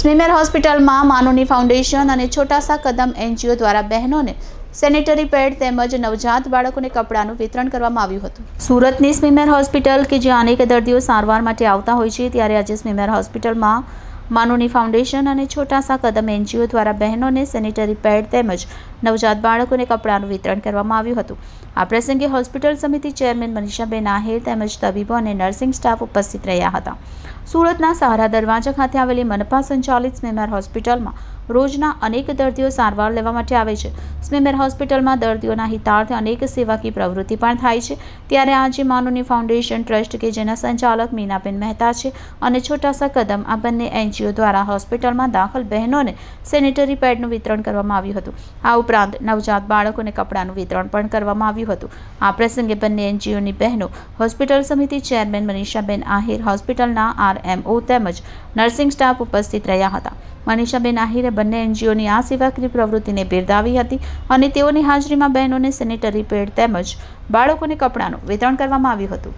સ્મીમેર હોસ્પિટલમાં માનુની ફાઉન્ડેશન અને છોટાસા કદમ એનજીઓ દ્વારા બહેનોને સેનેટરી પેડ તેમજ નવજાત બાળકોને કપડાનું વિતરણ કરવામાં આવ્યું હતું. સુરતની સ્મીમેર હોસ્પિટલ કે જ્યાં અનેક દર્દીઓ સારવાર માટે આવતા હોય છે, ત્યારે આજે સ્મીમેર હોસ્પિટલમાં માનુની ફાઉન્ડેશન અને છોટાસા કદમ એનજીઓ દ્વારા બહેનોને સેનિટરી પેડ તેમજ નવજાત બાળકોને કપડાનું વિતરણ કરવામાં આવ્યું હતું. આ પ્રસંગે હોસ્પિટલ સમિતિ ચેરમેન મનીષાબેન આહિર તેમજ તબીબો અને નર્સિંગ સ્ટાફ ઉપસ્થિત રહ્યા હતા. સુરતના સહારા દરવાજા ખાતે આવેલી મનપા સંચાલિત સ્મીમેર હોસ્પિટલમાં રોજના અનેક દર્દીઓ સારવાર લેવા માટે આવે છે. સ્મીમેર હોસ્પિટલમાં દર્દીઓના હિતાર્થે અનેક સેવાકી પ્રવૃત્તિ પણ થાય છે. ત્યારે આજે માનુની ફાઉન્ડેશન ટ્રસ્ટ કે જેના સંચાલક મીનાબેન મહેતા છે અને છોટાસા કદમ આ બંને એનજીઓ દ્વારા હોસ્પિટલમાં દાખલ બહેનોને સેનેટરી પેડનું વિતરણ કરવામાં આવ્યું હતું. આ ઉપરાંત નવજાત બાળકોને કપડાનું વિતરણ પણ કરવામાં આવ્યું હતું. આ પ્રસંગે બંને એનજીઓની બહેનો હોસ્પિટલ સમિતિ ચેરમેન મનીષાબેન આહિર, હોસ્પિટલના આરએમઓ તેમજ નર્સિંગ સ્ટાફ ઉપસ્થિત રહ્યા હતા. મનીષાબેન આહિરે બંને એનજીઓની આ સેવાકીય પ્રવૃત્તિને બિરદાવી હતી અને તેઓની હાજરીમાં બહેનોને સેનેટરી પેડ તેમજ બાળકોને કપડાનું વિતરણ કરવામાં આવ્યું હતું.